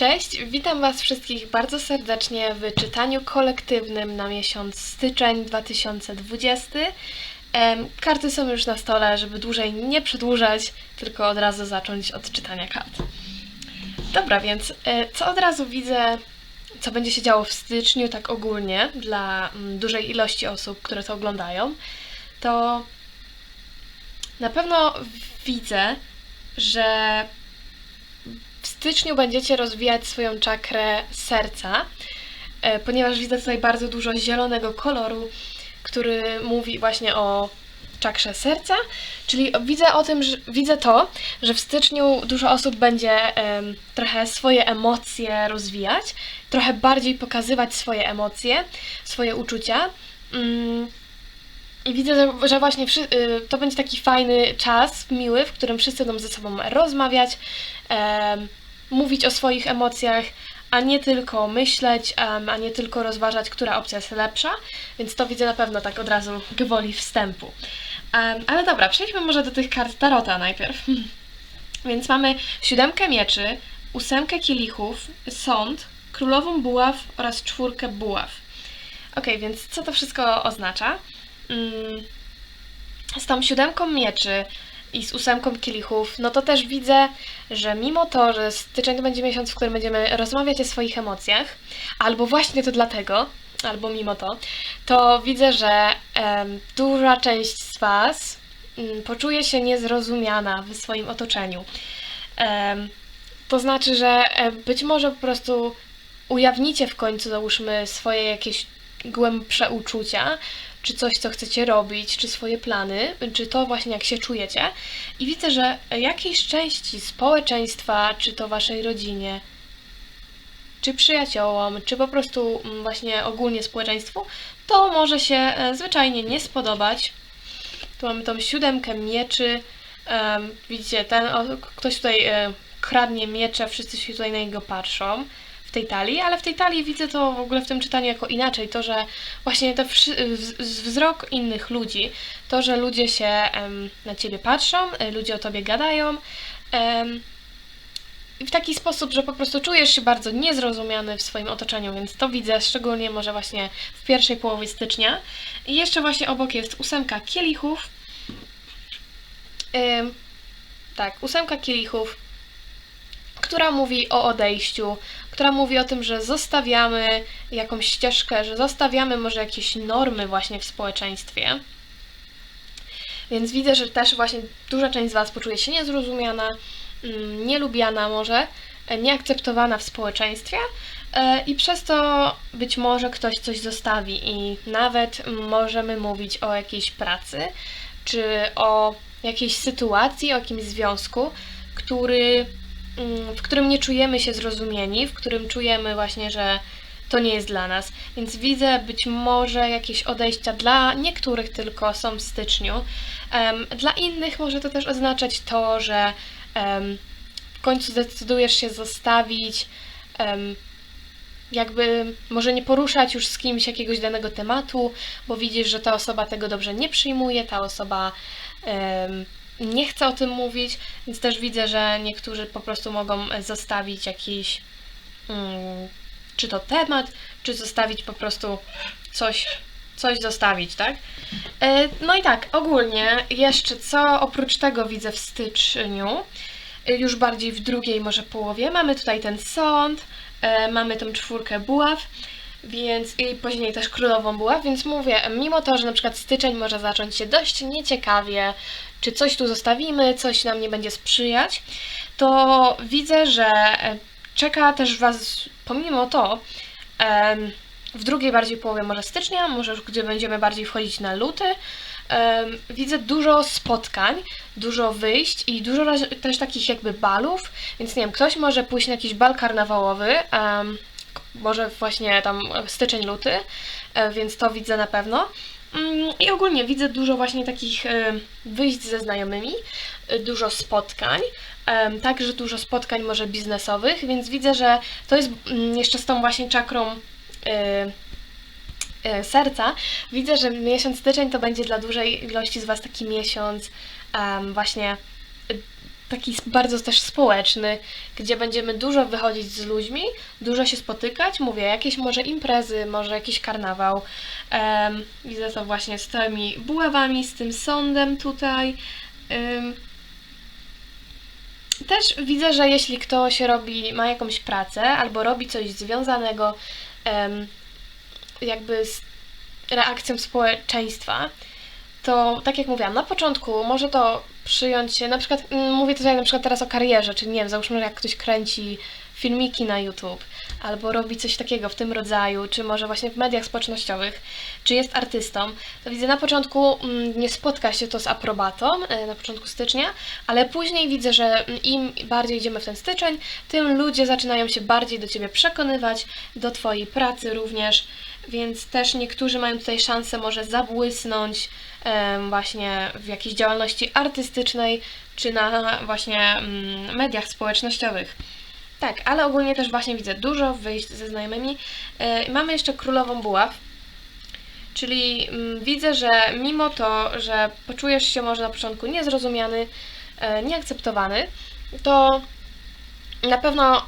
Cześć, witam Was wszystkich bardzo serdecznie w czytaniu kolektywnym na miesiąc styczeń 2020. Em, Karty są już na stole, żeby dłużej nie przedłużać, tylko od razu zacząć od czytania kart. Dobra, więc e, co od razu widzę, co będzie się działo w styczniu, tak ogólnie, dla mm, dużej ilości osób, które to oglądają, to na pewno widzę, że w styczniu będziecie rozwijać swoją czakrę serca, e, ponieważ widzę tutaj bardzo dużo zielonego koloru, który mówi właśnie o czakrze serca, czyli widzę o tym, że widzę to, że w styczniu dużo osób będzie em, trochę swoje emocje rozwijać, trochę bardziej pokazywać swoje emocje, swoje uczucia. Mm, i widzę, że, że właśnie wszy- y, to będzie taki fajny czas, miły, w którym wszyscy będą ze sobą rozmawiać, mówić o swoich emocjach, a nie tylko myśleć, a nie tylko rozważać, która opcja jest lepsza, więc to widzę na pewno tak od razu gwoli wstępu. Ale dobra, przejdźmy może do tych kart Tarota najpierw. Więc mamy siódemkę mieczy, ósemkę kielichów, sąd, królową buław oraz czwórkę buław. Okej, więc co to wszystko oznacza? Mm, z tą siódemką mieczy i z ósemką kielichów, no to też widzę, że mimo to, że styczeń to będzie miesiąc, w którym będziemy rozmawiać o swoich emocjach, albo właśnie to dlatego, albo mimo to, to widzę, że em, duża część z Was mm, poczuje się niezrozumiana w swoim otoczeniu. Em, to znaczy, że e, być może po prostu ujawnicie w końcu, załóżmy, swoje jakieś głębsze uczucia, czy coś, co chcecie robić, czy swoje plany, czy to właśnie jak się czujecie. I widzę, że jakiejś części społeczeństwa, czy to waszej rodzinie, czy przyjaciołom, czy po prostu mm, właśnie ogólnie społeczeństwu, to może się e, zwyczajnie nie spodobać. Tu mamy tą siódemkę mieczy. Widzicie, ten ktoś tutaj e, kradnie miecze, wszyscy się tutaj na niego patrzą w tej talii, ale w tej talii widzę to w ogóle w tym czytaniu jako inaczej, to, że właśnie ten wzrok innych ludzi, to, że ludzie się em, na ciebie patrzą, e, ludzie o tobie gadają em, w taki sposób, że po prostu czujesz się bardzo niezrozumiany w swoim otoczeniu, więc to widzę szczególnie może właśnie w pierwszej połowie stycznia. I jeszcze właśnie obok jest ósemka kielichów. Tak, ósemka kielichów, która mówi o odejściu, która mówi o tym, że zostawiamy jakąś ścieżkę, że zostawiamy może jakieś normy właśnie w społeczeństwie. Więc widzę, że też właśnie duża część z Was poczuje się niezrozumiana, mm, nielubiana może, nieakceptowana w społeczeństwie e, i przez to być może ktoś coś zostawi i nawet możemy mówić o jakiejś pracy, czy o jakiejś sytuacji, o jakimś związku, który w którym nie czujemy się zrozumieni, w którym czujemy właśnie, że to nie jest dla nas. Więc widzę być może jakieś odejścia dla niektórych tylko są w styczniu. Dla innych może to też oznaczać to, że w końcu zdecydujesz się zostawić, jakby może nie poruszać już z kimś jakiegoś danego tematu, bo widzisz, że ta osoba tego dobrze nie przyjmuje, ta osoba nie chce o tym mówić, więc też widzę, że niektórzy po prostu mogą zostawić jakiś, mm, czy to temat, czy zostawić po prostu coś, coś zostawić, tak? E, No i tak, ogólnie jeszcze co oprócz tego widzę w styczniu, e, już bardziej w drugiej może połowie, mamy tutaj ten sąd, e, mamy tą czwórkę buław, więc i później też królową buław, więc mówię, mimo to, że na przykład styczeń może zacząć się dość nieciekawie, czy coś tu zostawimy, coś nam nie będzie sprzyjać, to widzę, że e, czeka też Was, pomimo to, w drugiej bardziej połowie może stycznia, może już gdzie będziemy bardziej wchodzić na luty, widzę dużo spotkań, dużo wyjść i dużo też takich jakby balów, więc nie wiem, ktoś może pójść na jakiś bal karnawałowy, może właśnie tam styczeń, luty, e, więc to widzę na pewno. Mm, I ogólnie widzę dużo właśnie takich e, wyjść ze znajomymi, e, dużo spotkań, także dużo spotkań może biznesowych, więc widzę, że to jest mm, jeszcze z tą właśnie czakrą serca. Widzę, że miesiąc styczeń to będzie dla dużej ilości z Was taki miesiąc właśnie taki bardzo też społeczny, gdzie będziemy dużo wychodzić z ludźmi, dużo się spotykać. Mówię, jakieś może imprezy, może jakiś karnawał. Em, widzę to właśnie z tymi buławami, z tym sądem tutaj. Em, też widzę, że jeśli ktoś robi, ma jakąś pracę albo robi coś związanego em, jakby z reakcją społeczeństwa, to tak jak mówiłam, na początku może to przyjąć się, na przykład mm, mówię tutaj na przykład teraz o karierze, czyli nie wiem, załóżmy, że jak ktoś kręci filmiki na YouTube, albo robi coś takiego w tym rodzaju, czy może właśnie w mediach społecznościowych, czy jest artystą, to widzę na początku mm, nie spotka się to z aprobatą, e, na początku stycznia, ale później widzę, że mm, im bardziej idziemy w ten styczeń, tym ludzie zaczynają się bardziej do Ciebie przekonywać, do Twojej pracy również, więc też niektórzy mają tutaj szansę może zabłysnąć właśnie w jakiejś działalności artystycznej, czy na właśnie mm, mediach społecznościowych. Tak, ale ogólnie też właśnie widzę dużo wyjść ze znajomymi. E, mamy jeszcze królową buław, czyli mm, widzę, że mimo to, że poczujesz się może na początku niezrozumiany, e, nieakceptowany, to na pewno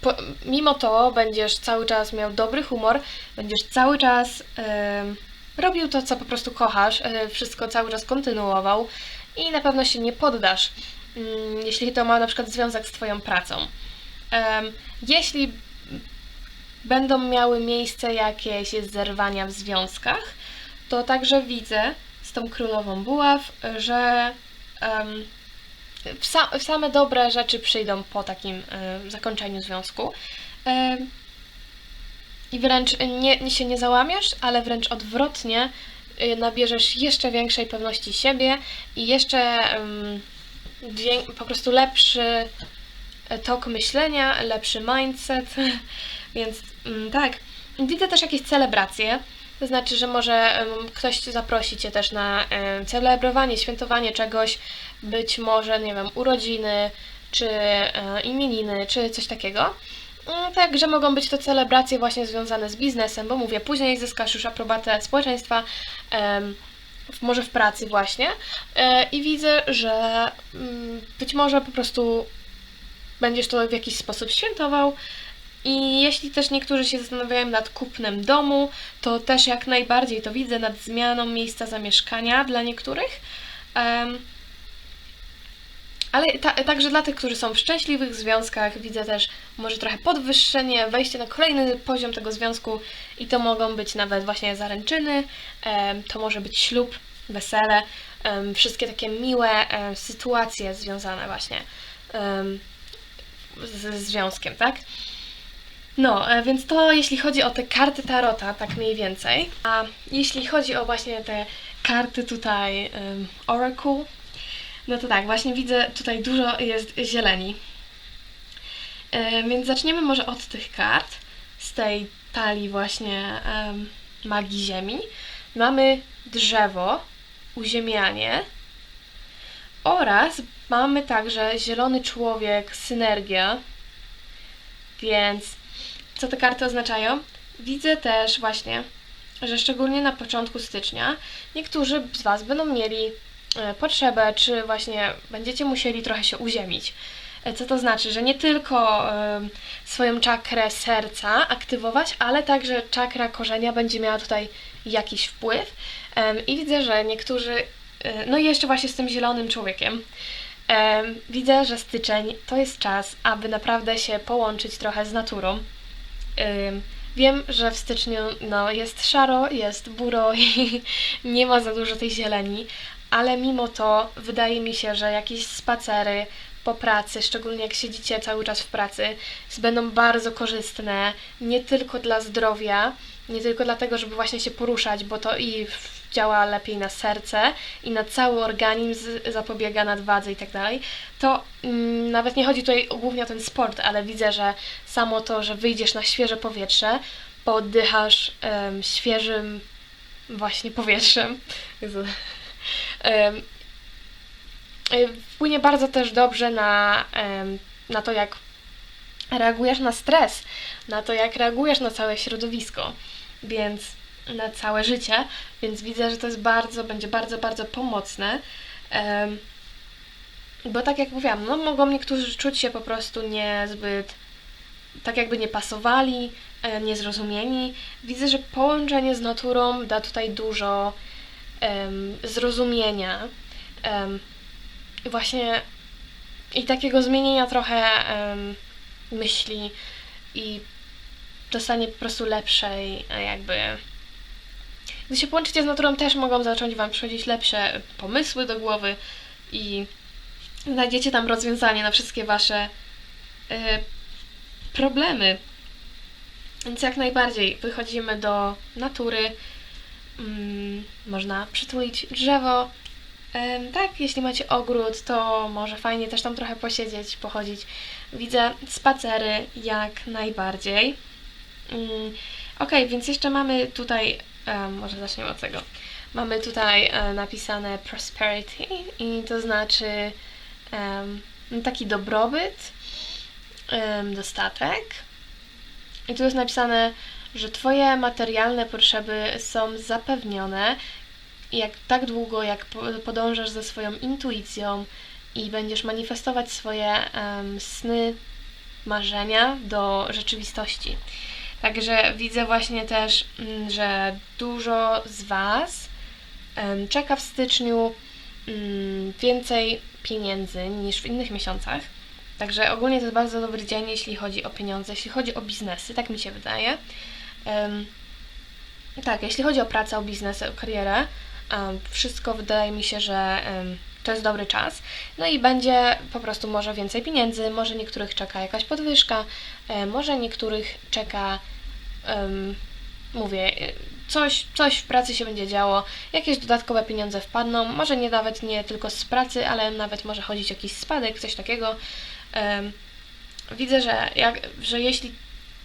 po, mimo to będziesz cały czas miał dobry humor, będziesz cały czas em, robił to, co po prostu kochasz, e, wszystko cały czas kontynuował i na pewno się nie poddasz, mm, jeśli to ma na przykład związek z Twoją pracą. Jeśli będą miały miejsce jakieś zerwania w związkach, to także widzę z tą królową buław, że same dobre rzeczy przyjdą po takim em, zakończeniu związku. I wręcz nie, się nie załamiesz, ale wręcz odwrotnie y, nabierzesz jeszcze większej pewności siebie i jeszcze po prostu lepszy tok myślenia, lepszy mindset, więc mm, tak. Widzę też jakieś celebracje, to znaczy, że może ktoś zaprosi Cię też na celebrowanie, świętowanie czegoś, być może, nie wiem, urodziny, czy e, imieniny, czy coś takiego. Mm, Także mogą być to celebracje właśnie związane z biznesem, bo mówię, później zyskasz już aprobatę społeczeństwa, może w pracy właśnie. E, I widzę, że mm, być może po prostu będziesz to w jakiś sposób świętował. I jeśli też niektórzy się zastanawiają nad kupnem domu, to też jak najbardziej to widzę nad zmianą miejsca zamieszkania dla niektórych. Em, ale ta, także dla tych, którzy są w szczęśliwych związkach, widzę też może trochę podwyższenie, wejście na kolejny poziom tego związku i to mogą być nawet właśnie zaręczyny, em, to może być ślub, wesele, em, wszystkie takie miłe em, sytuacje związane właśnie em, ze związkiem, tak? No, e, więc to jeśli chodzi o te karty Tarota, tak mniej więcej. A jeśli chodzi o właśnie te karty tutaj um, Oracle, no to tak, właśnie widzę tutaj dużo jest zieleni. E, więc zaczniemy może od tych kart, z tej talii właśnie em, magii ziemi. Mamy drzewo, uziemianie oraz mamy także zielony człowiek, synergia, więc co te karty oznaczają? Widzę też właśnie, że szczególnie na początku stycznia niektórzy z Was będą mieli e, potrzebę, czy właśnie będziecie musieli trochę się uziemić. E, Co to znaczy, że nie tylko swoją czakrę serca aktywować, ale także czakra korzenia będzie miała tutaj jakiś wpływ. I widzę, że niektórzy, no i jeszcze właśnie z tym zielonym człowiekiem, Em, Widzę, że styczeń to jest czas, aby naprawdę się połączyć trochę z naturą. Ym, Wiem, że w styczniu no, jest szaro, jest buro i nie ma za dużo tej zieleni, ale mimo to wydaje mi się, że jakieś spacery po pracy, szczególnie jak siedzicie cały czas w pracy, będą bardzo korzystne nie tylko dla zdrowia, nie tylko dlatego, żeby właśnie się poruszać, bo to i w- działa lepiej na serce i na cały organizm, zapobiega nadwadze i tak dalej, to mm, nawet nie chodzi tutaj głównie o ten sport, ale widzę, że samo to, że wyjdziesz na świeże powietrze, pooddychasz em, świeżym właśnie powietrzem, y, wpłynie bardzo też dobrze na, em, na to, jak reagujesz na stres, na to, jak reagujesz na całe środowisko, więc na całe życie, więc widzę, że to jest bardzo, będzie bardzo, bardzo pomocne. Bo tak jak mówiłam, no mogą niektórzy czuć się po prostu niezbyt tak jakby nie pasowali, e, niezrozumieni. Widzę, że połączenie z naturą da tutaj dużo em, zrozumienia. I właśnie i takiego zmienienia trochę em, myśli i dostanie po prostu lepszej e, jakby gdy się połączycie z naturą, też mogą zacząć Wam przychodzić lepsze pomysły do głowy i znajdziecie tam rozwiązanie na wszystkie Wasze y, problemy. Więc jak najbardziej wychodzimy do natury. Mm, można przytulić drzewo. Tak, jeśli macie ogród, to może fajnie też tam trochę posiedzieć, pochodzić. Widzę spacery jak najbardziej. Mm, ok, więc jeszcze mamy tutaj, em, może zaczniemy od tego. Mamy tutaj e, napisane prosperity i to znaczy em, taki dobrobyt, em, dostatek. I tu jest napisane, że Twoje materialne potrzeby są zapewnione jak tak długo, jak po- podążasz za swoją intuicją i będziesz manifestować swoje em, sny, marzenia do rzeczywistości. Także widzę właśnie też, mm, że dużo z Was czeka w styczniu mm, więcej pieniędzy niż w innych miesiącach. Także ogólnie to jest bardzo dobry dzień, jeśli chodzi o pieniądze, jeśli chodzi o biznesy, tak mi się wydaje. Tak, jeśli chodzi o pracę, o biznes, o karierę, wszystko wydaje mi się, że to jest dobry czas. No i będzie po prostu może więcej pieniędzy, może niektórych czeka jakaś podwyżka, e, może niektórych czeka, em, mówię, e, coś, coś w pracy się będzie działo, jakieś dodatkowe pieniądze wpadną, może nie nawet nie tylko z pracy, ale nawet może chodzić jakiś spadek, coś takiego. Em, widzę, że, jak, że jeśli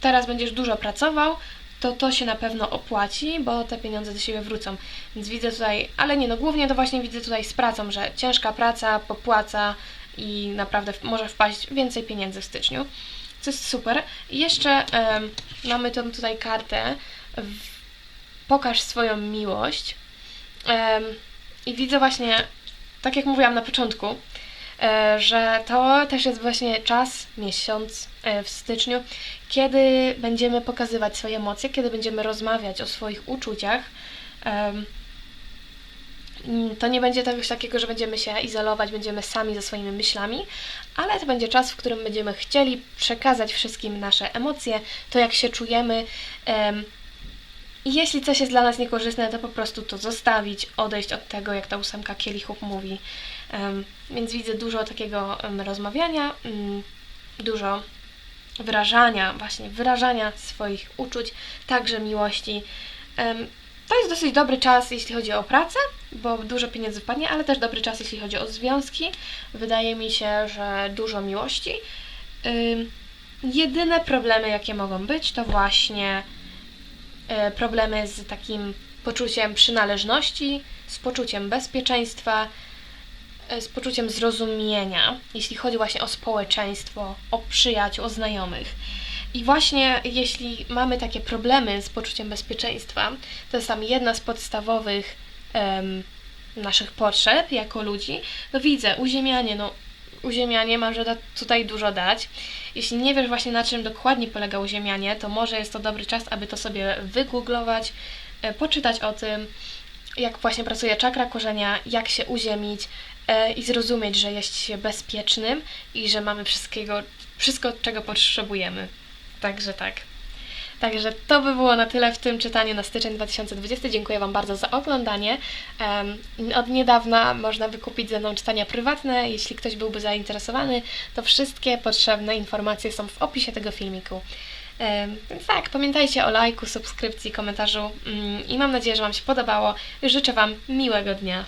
teraz będziesz dużo pracował, to to się na pewno opłaci, bo te pieniądze do siebie wrócą. Więc widzę tutaj, ale nie, no głównie to właśnie widzę tutaj z pracą, że ciężka praca popłaca i naprawdę może wpaść więcej pieniędzy w styczniu, co jest super. I jeszcze em, mamy tą tutaj kartę, pokaż swoją miłość. Em, I widzę właśnie, tak jak mówiłam na początku, że to też jest właśnie czas, miesiąc e, w styczniu, kiedy będziemy pokazywać swoje emocje, kiedy będziemy rozmawiać o swoich uczuciach. To nie będzie czegoś takiego, że będziemy się izolować, będziemy sami ze swoimi myślami, ale to będzie czas, w którym będziemy chcieli przekazać wszystkim nasze emocje, to jak się czujemy. em, I jeśli coś jest dla nas niekorzystne, to po prostu to zostawić, odejść od tego, jak ta ósemka kielichów mówi. Więc widzę dużo takiego rozmawiania, mm, dużo wyrażania, właśnie wyrażania swoich uczuć, także miłości. To jest dosyć dobry czas, jeśli chodzi o pracę, bo dużo pieniędzy wpadnie, ale też dobry czas, jeśli chodzi o związki. Wydaje mi się, że dużo miłości. Jedyne problemy, jakie mogą być, to właśnie e, problemy z takim poczuciem przynależności, z poczuciem bezpieczeństwa, z poczuciem zrozumienia, jeśli chodzi właśnie o społeczeństwo, o przyjaciół, o znajomych. I właśnie jeśli mamy takie problemy z poczuciem bezpieczeństwa, to jest tam jedna z podstawowych naszych potrzeb jako ludzi, to widzę uziemianie, no uziemianie może da tutaj dużo dać. Jeśli nie wiesz właśnie na czym dokładnie polega uziemianie, to może jest to dobry czas, aby to sobie wygooglować, e, poczytać o tym, jak właśnie pracuje czakra korzenia, jak się uziemić e, i zrozumieć, że jest się bezpiecznym i że mamy wszystkiego, wszystko, czego potrzebujemy. Także tak. Także to by było na tyle w tym czytaniu na styczeń 2020. Dziękuję Wam bardzo za oglądanie. Od niedawna można wykupić ze mną czytania prywatne. Jeśli ktoś byłby zainteresowany, to wszystkie potrzebne informacje są w opisie tego filmiku. Więc tak, pamiętajcie o lajku, subskrypcji, komentarzu mm, i mam nadzieję, że Wam się podobało. Życzę Wam miłego dnia.